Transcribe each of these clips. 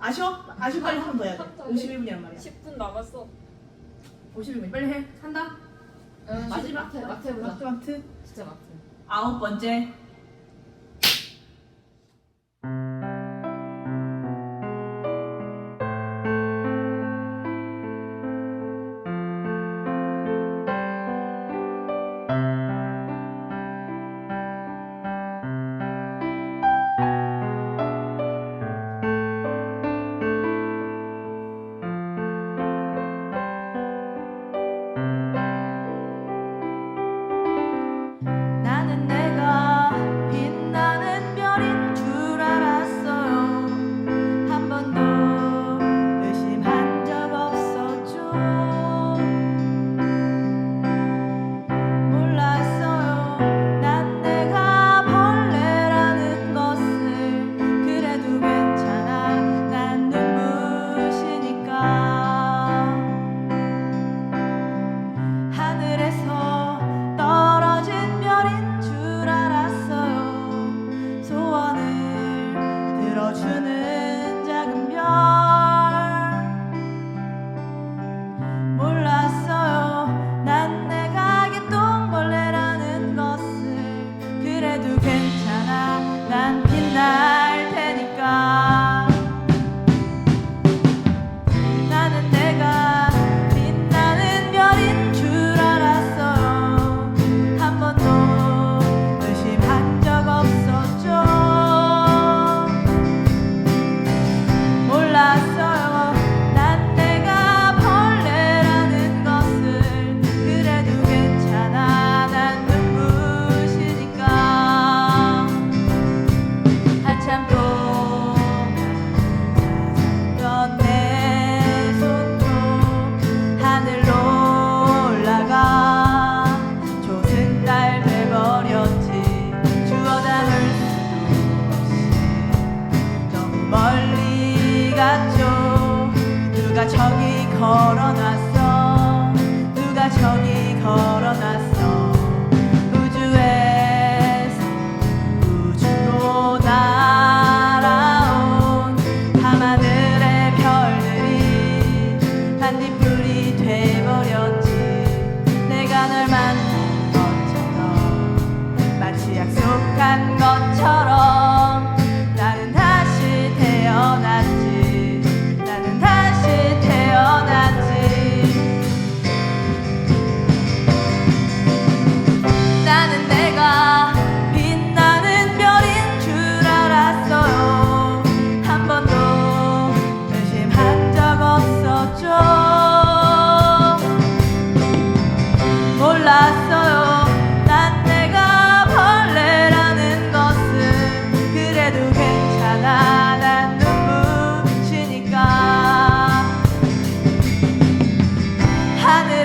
아쉬워? 아쉬워 빨리 한번 더 해야 돼. 51분이란 말이야. 10분 남았어. 51분. 빨리 해. 한다. 마지막 마트 마트 해보자. 마트 마트. 진짜 마트. 아홉 번째 저기 걸어놨어? 누가 저기 걸어놨어? 우주에서 우주로 날아온 다만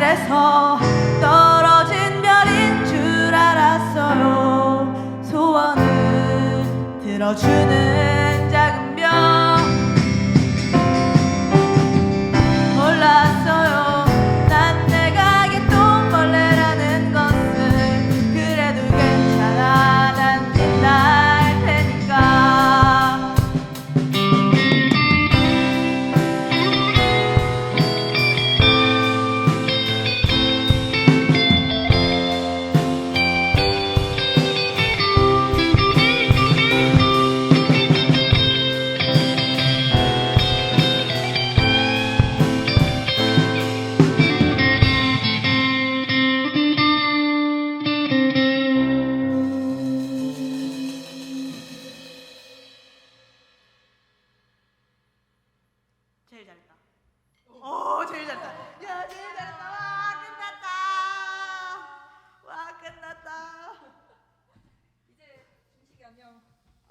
하늘에서 떨어진 별인 줄 알았어요. 소원을 들어주는 歌，就是。